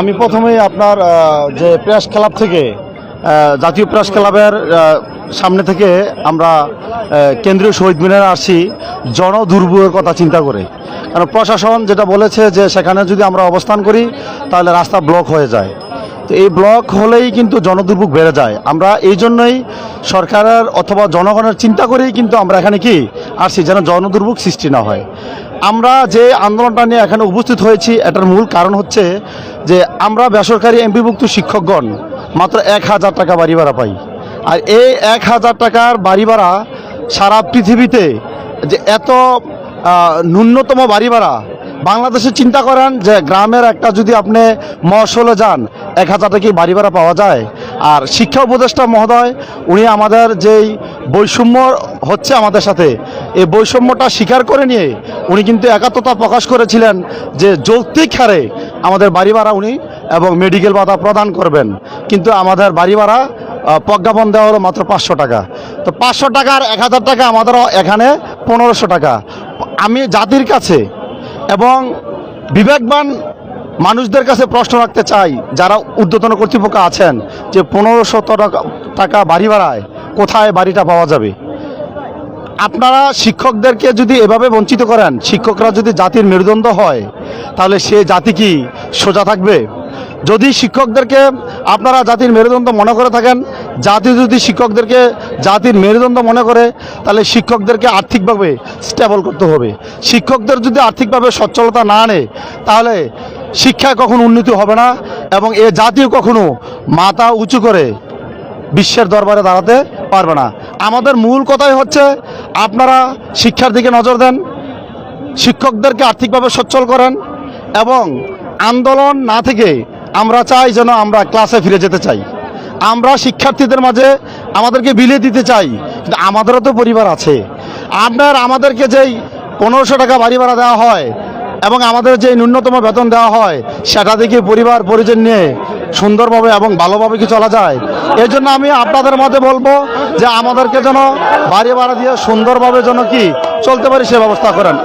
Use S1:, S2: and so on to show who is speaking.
S1: আমি প্রথমেই আপনার যে প্রেস ক্লাব থেকে জাতীয় প্রেস ক্লাবের সামনে থেকে আমরা কেন্দ্রীয় শহীদ মিনারে আসছি জনদুর্ভোগের কথা চিন্তা করে। কারণ প্রশাসন যেটা বলেছে যে সেখানে যদি আমরা অবস্থান করি, তাহলে রাস্তা ব্লক হয়ে যায়। তো এই ব্লক হলেই কিন্তু জনদুর্ভোগ বেড়ে যায়। আমরা এই জন্যই সরকারের অথবা জনগণের চিন্তা করেই কিন্তু আমরা এখানে কি আসছি যেন জনদুর্ভোগ সৃষ্টি না হয়। আমরা যে আন্দোলনটা নিয়ে এখানে উপস্থিত হয়েছি, এটার মূল কারণ হচ্ছে যে আমরা বেসরকারি এমপিভুক্ত শিক্ষকগণ মাত্র এক হাজার টাকা বাড়ি ভাড়া পাই। আর এই এক হাজার টাকার বাড়ি ভাড়া সারা পৃথিবীতে যে এত ন্যূনতম বাড়ি ভাড়া, বাংলাদেশে চিন্তা করেন যে গ্রামের একটা যদি আপনি মহসলে যান, এক হাজার টাকা বাড়ি ভাড়া পাওয়া যায়। আর শিক্ষা উপদেষ্টা মহোদয়, উনি আমাদের যেই বৈষম্য হচ্ছে আমাদের সাথে। এই বৈষম্যটা স্বীকার করে নিয়ে উনি কিন্তু একাত্মতা প্রকাশ করেছিলেন যে যৌক্তিক হারে আমাদের বাড়ি ভাড়া উনি এবং মেডিকেল ভাতা প্রদান করবেন। কিন্তু আমাদের বাড়ি ভাড়া প্রজ্ঞাপন দেওয়া হলো মাত্র পাঁচশো টাকা। তো পাঁচশো টাকার এক হাজার টাকা আমাদেরও এখানে পনেরোশো টাকা। আমি জাতির কাছে এবং বিবেকবান মানুষদের কাছে প্রশ্ন রাখতে চাই, যারা ঊর্ধ্বতন কর্তৃপক্ষ আছেন, যে পনেরোশো টাকা টাকা বাড়ি ভাড়ায় কোথায় বাড়িটা পাওয়া যাবে? আপনারা শিক্ষকদেরকে যদি এভাবে বঞ্চিত করেন, শিক্ষকরা যদি জাতির মেরুদণ্ড হয়, তাহলে সে জাতি কি সোজা থাকবে? যদি শিক্ষকদেরকে আপনারা জাতির মেরুদণ্ড মনে করে থাকেন, জাতি যদি শিক্ষকদেরকে জাতির মেরুদণ্ড মনে করে, তাহলে শিক্ষকদেরকে আর্থিকভাবে স্টেবল করতে হবে। শিক্ষকদের যদি আর্থিকভাবে সচ্ছলতা না আনে, তাহলে শিক্ষায় কখনো উন্নতি হবে না এবং এ জাতিও কখনো মাথা উঁচু করে বিশ্বের দরবারে দাঁড়াতে পারবে না। আমাদের মূল কথাই হচ্ছে, আপনারা শিক্ষার দিকে নজর দেন, শিক্ষকদেরকে আর্থিকভাবে সচ্ছল করেন এবং আন্দোলন না থেকে আমরা চাই যেন আমরা ক্লাসে ফিরে যেতে চাই। আমরা শিক্ষার্থীদের মাঝে আমাদেরকে বিলিয়ে দিতে চাই, কিন্তু আমাদেরও তো পরিবার আছে। আপনার আমাদেরকে যেই পনেরোশো টাকা বাড়ি ভাড়া দেওয়া হয় এবং আমাদের যে ন্যূনতম বেতন দেওয়া হয়, সেটা দেখে পরিবার, পরিজন নিয়ে সুন্দরভাবে এবং ভালোভাবে কি চলা যায়। এই জন্য আমি আপনাদের মধ্যে বলব যে আমাদেরকে যেন বাড়ি ভাড়া দিয়ে সুন্দরভাবে যেন কি চলতে পারি সে ব্যবস্থা করেন।